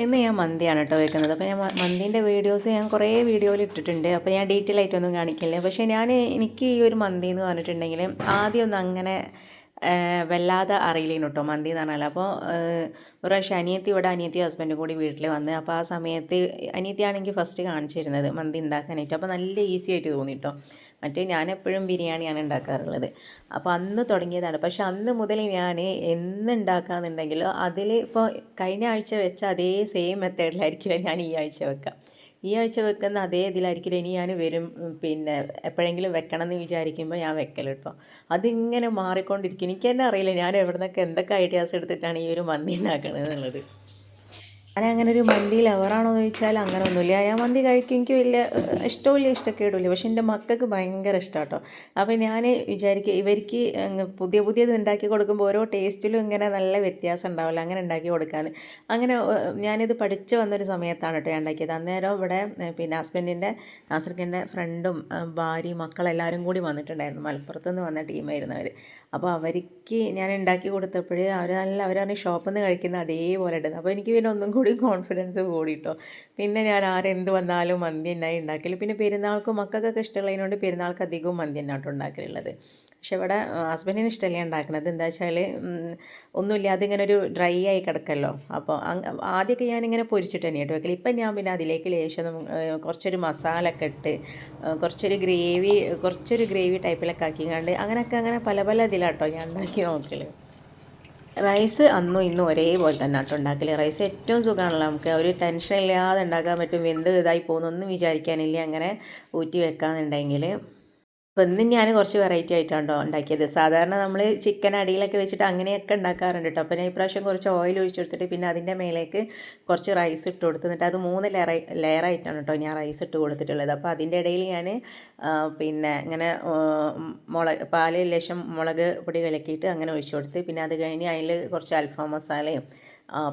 ഇന്ന് ഞാൻ മന്തിയാണ് കേട്ടോ വെക്കുന്നത്. അപ്പോൾ ഞാൻ മന്തിന്റെ വീഡിയോസ് ഞാൻ കുറേ വീഡിയോയിൽ ഇട്ടിട്ടുണ്ട്. അപ്പോൾ ഞാൻ ഡീറ്റെയിൽ ആയിട്ടൊന്നും കാണിക്കില്ല. പക്ഷേ ഞാൻ എനിക്ക് ഈ ഒരു മന്തി എന്ന് പറഞ്ഞിട്ടുണ്ടെങ്കിൽ ആദ്യമൊന്നും അങ്ങനെ വല്ലാതെ അറിയില്ലേനു കേട്ടോ മന്തി എന്ന് പറഞ്ഞാൽ അപ്പോൾ ഒരു പ്രാവശ്യം അനിയത്തി ഇവിടെ അനിയത്തി ഹസ്ബൻഡും കൂടി വീട്ടിൽ വന്ന് അപ്പോൾ ആ സമയത്ത് അനിയത്തിയാണെങ്കിൽ ഫസ്റ്റ് കാണിച്ചിരുന്നത് മന്തി ഉണ്ടാക്കാനായിട്ട് അപ്പോൾ നല്ല ഈസി ആയിട്ട് തോന്നി കേട്ടോ മറ്റേ ഞാൻ എപ്പോഴും ബിരിയാണിയാണ് ഉണ്ടാക്കാറുള്ളത് അപ്പോൾ അന്ന് തുടങ്ങിയതാണ്. പക്ഷെ അന്ന് മുതൽ ഞാൻ എന്ന് ഉണ്ടാക്കാന്നുണ്ടെങ്കിലോ അതിൽ ഇപ്പോൾ കഴിഞ്ഞ ആഴ്ച വെച്ച അതേ സെയിം മെത്തേഡിലായിരിക്കില്ല ഞാൻ ഈ ആഴ്ച വെക്കാം. ഈ ആഴ്ച വെക്കുന്ന അതേ ഇതിലായിരിക്കില്ല? ഇനി ഞാൻ വരും. പിന്നെ എപ്പോഴെങ്കിലും വെക്കണം എന്ന് വിചാരിക്കുമ്പോൾ ഞാൻ വെക്കൽ കേട്ടോ അതിങ്ങനെ മാറിക്കൊണ്ടിരിക്കും. എനിക്ക് തന്നെ അറിയില്ല. ഞാൻ എവിടെ നിന്നൊക്കെ എന്തൊക്കെ ഐഡിയാസ് എടുത്തിട്ടാണ് ഈ ഒരു മന്തി ഉണ്ടാക്കുന്നത് എന്നുള്ളത്. ഞാൻ അങ്ങനെ ഒരു മന്തി ലവറാണോ എന്ന് ചോദിച്ചാൽ അങ്ങനെ ഒന്നുമില്ല ഞാൻ മന്തി കഴിക്കും. എനിക്ക് വലിയ ഇഷ്ടമില്ല ഇഷ്ടക്കേടില്ല പക്ഷെ എന്റെ മക്കൾക്ക് ഭയങ്കര ഇഷ്ടം കേട്ടോ അപ്പോൾ ഞാൻ വിചാരിക്കുക ഇവർക്ക് പുതിയ പുതിയത് ഉണ്ടാക്കി കൊടുക്കുമ്പോൾ ഓരോ ടേസ്റ്റിലും ഇങ്ങനെ നല്ല വ്യത്യാസം ഉണ്ടാവില്ല. അങ്ങനെ ഉണ്ടാക്കി കൊടുക്കാൻ അങ്ങനെ ഞാനിത് പഠിച്ചു വന്നൊരു സമയത്താണ് കേട്ടോ ഞാൻ ഉണ്ടാക്കിയത്. അന്നേരം ഇവിടെ പിന്നെ ഹസ്ബൻഡിന്റെ നാസർക്കിന്റെ ഫ്രണ്ടും ഭാര്യയും മക്കളെല്ലാവരും കൂടി വന്നിട്ടുണ്ടായിരുന്നു. മലപ്പുറത്ത് നിന്ന് വന്ന ടീമായിരുന്നു അവർ അപ്പോൾ അവർക്ക് ഞാൻ ഉണ്ടാക്കി കൊടുത്തപ്പോഴേ അവർ നല്ല അവരാണ് ഷോപ്പിൽ നിന്ന് കഴിക്കുന്ന അതേപോലെ ഇടുന്നത് അപ്പോൾ എനിക്ക് പിന്നെ ഒന്നും കൂടി കോൺഫിഡൻസ് കൂടിയിട്ടോ പിന്നെ ഞാൻ ആരെന്ത് വന്നാലും മന്തി എന്നായി ഉണ്ടാക്കില്ല പിന്നെ പെരുന്നാൾക്ക് മക്കൾക്കൊക്കെ ഇഷ്ടമുള്ളതിനോട് പെരുന്നാൾക്ക് അധികവും മന്തി എന്നാട്ടോ ഉണ്ടാക്കലുള്ളത്. പക്ഷെ ഇവിടെ ഹസ്ബൻഡിന് ഇഷ്ടമല്ല ഉണ്ടാക്കുന്നത് എന്താ വെച്ചാൽ ഒന്നുമില്ല ഇങ്ങനെ ഒരു ഡ്രൈ ആയി കിടക്കല്ലോ. അപ്പോൾ ആദ്യമൊക്കെ ഞാനിങ്ങനെ പൊരിച്ചിട്ട് തന്നെ കേട്ടോ വെക്കൽ ഇപ്പം ഞാൻ പിന്നെ അതിലേക്ക് ലേശം കുറച്ചൊരു മസാല ഒക്കെ ഇട്ട് കുറച്ചൊരു ഗ്രേവി കുറച്ചൊരു ഗ്രേവി ടൈപ്പിലൊക്കെ ആക്കിങ്ങാണ്ട് അങ്ങനെയൊക്കെ അങ്ങനെ പല പല ഇതിലാട്ടോ ഞാൻ ഉണ്ടാക്കി നോക്കൽ റൈസ് അന്നും ഇന്നും ഒരേപോലെ തന്നെ ആട്ടോ ഉണ്ടാക്കൽ. റൈസ് ഏറ്റവും സുഖമാണല്ലോ നമുക്ക്. ഒരു ടെൻഷൻ ഇല്ലാതെ ഉണ്ടാക്കാൻ പറ്റും. വെന്ത് ഇതായി പോകുന്നൊന്നും വിചാരിക്കാനില്ല. അങ്ങനെ ഊറ്റി വെക്കാന്നുണ്ടെങ്കിൽ അപ്പോൾ ഇന്ന് ഞാൻ കുറച്ച് വെറൈറ്റി ആയിട്ടാണ് ഉണ്ടാക്കിയത്. സാധാരണ നമ്മൾ ചിക്കൻ അടിയിലൊക്കെ വെച്ചിട്ട് അങ്ങനെയൊക്കെ ഉണ്ടാക്കാറുണ്ട് കേട്ടോ അപ്പോൾ ഞാൻ ഇപ്രാവശ്യം കുറച്ച് ഓയിൽ ഒഴിച്ചെടുത്തിട്ട് പിന്നെ അതിന്റെ മേലേക്ക് കുറച്ച് റൈസ് ഇട്ട് കൊടുത്തിട്ട് അത് മൂന്ന് ലെയർ ലെയറായിട്ടാണ് കേട്ടോ ഞാൻ റൈസ് ഇട്ട് കൊടുത്തിട്ടുള്ളത്. അപ്പോൾ അതിന്റെ ഇടയിൽ ഞാൻ പിന്നെ ഇങ്ങനെ മുളക് പാൽ ലേശം മുളക് പൊടി കലക്കിയിട്ട് അങ്ങനെ ഒഴിച്ചു കൊടുത്ത് പിന്നെ അത് കഴിഞ്ഞ് അതിൽ കുറച്ച് അൽഫാം മസാലയും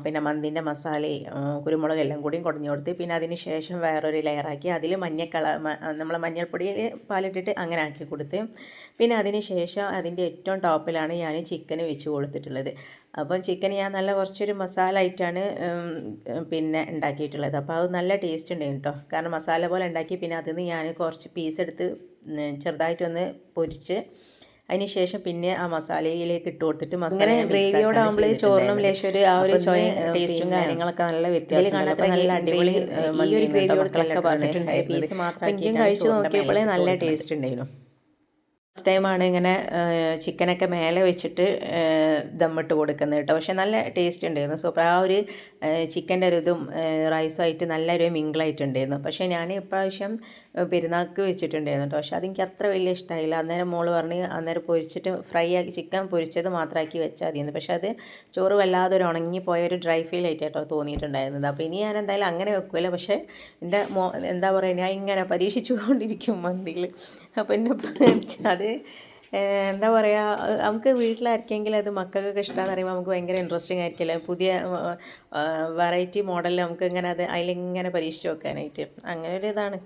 പിന്നെ മന്തിന്റെ മസാലയും കുരുമുളക് എല്ലാം കൂടിയും കുടഞ്ഞു കൊടുത്ത് പിന്നെ അതിന് ശേഷം വേറൊരു ലെയറാക്കി അതിൽ മഞ്ഞ കളർ നമ്മൾ മഞ്ഞൾപ്പൊടിയിൽ പാലിട്ടിട്ട് അങ്ങനെ ആക്കി കൊടുത്ത് പിന്നെ അതിന് ശേഷം അതിന്റെ ഏറ്റവും ടോപ്പിലാണ് ഞാൻ ചിക്കൻ വെച്ച് കൊടുത്തിട്ടുള്ളത്. അപ്പം ചിക്കൻ ഞാൻ നല്ല കുറച്ചൊരു മസാല ആയിട്ടാണ് പിന്നെ ഉണ്ടാക്കിയിട്ടുള്ളത്. അപ്പോൾ അത് നല്ല ടേസ്റ്റ് ഉണ്ട് കേട്ടോ കാരണം മസാല പോലെ ഉണ്ടാക്കി പിന്നെ അതിൽ നിന്ന് ഞാൻ കുറച്ച് പീസ് എടുത്ത് ചെറുതായിട്ടൊന്ന് പൊരിച്ച് അതിന് ശേഷം പിന്നെ ആ മസാലയിലേക്ക് ഇട്ട് കൊടുത്തിട്ട് മസാല ഗ്രേവിയോടാകുമ്പോൾ ചോറിനും ലേശം ഒരു ആ ഒരു ടേസ്റ്റും കാര്യങ്ങളൊക്കെ നല്ല വ്യത്യാസം നല്ല അടിപൊളി ഈ ഒരു ഗ്രേവിയോടൊക്കെ പറഞ്ഞിട്ടുണ്ടായി പീസ് മാത്രം എനിക്കും കഴിച്ചു നോക്കിയപ്പോഴേ നല്ല ടേസ്റ്റ് ഉണ്ടായിരുന്നു. ഫസ്റ്റ് ടൈമാണ് ഇങ്ങനെ ചിക്കനൊക്കെ മേലെ വെച്ചിട്ട് ദമ്മിട്ട് കൊടുക്കുന്നത് കേട്ടോ. പക്ഷേ നല്ല ടേസ്റ്റ് ഉണ്ടായിരുന്നു. സോ ആ ഒരു ചിക്കന്റെ ഒരു ഇതും റൈസുമായിട്ട് നല്ലൊരു മിങ്കിളായിട്ടുണ്ടായിരുന്നു പക്ഷേ ഞാൻ ഇപ്രാവശ്യം പെരുന്നാൾക്ക് വെച്ചിട്ടുണ്ടായിരുന്നു കേട്ടോ. പക്ഷേ അതെനിക്ക് അത്ര വലിയ ഇഷ്ടമായില്ല അന്നേരം മോൾ പറഞ്ഞ് അന്നേരം പൊരിച്ചിട്ട് ഫ്രൈ ആക്കി ചിക്കൻ പൊരിച്ചത് മാത്രമാക്കി വെച്ചാൽ മതിയെന്ന്. പക്ഷേ അത് ചോറ് വല്ലാതെ ഒരു പോയ ഒരു ഡ്രൈ ഫീൽ ആയിട്ട് കേട്ടോ തോന്നിയിട്ടുണ്ടായിരുന്നത്. അപ്പോൾ ഇനി ഞാൻ എന്തായാലും അങ്ങനെ വെക്കില്ല പക്ഷേ എന്റെ മോ എന്താ പറയുക ഞാൻ ഇങ്ങനെ പരീക്ഷിച്ചു കൊണ്ടിരിക്കും മന്തിയിൽ അപ്പോൾ എന്നെ എന്താ പറയുക നമുക്ക് വീട്ടിലായിരിക്കെങ്കിൽ അത് മക്കൾക്കൊക്കെ ഇഷ്ടമാണെന്ന് പറയുമ്പോൾ നമുക്ക് ഭയങ്കര ഇൻട്രസ്റ്റിംഗ് ആയിരിക്കില്ല പുതിയ വെറൈറ്റി മോഡലിൽ നമുക്ക് ഇങ്ങനെ അത് അതിലിങ്ങനെ പരീക്ഷിച്ച് നോക്കാനായിട്ട്. അങ്ങനെ ഒരു ഇതാണ്.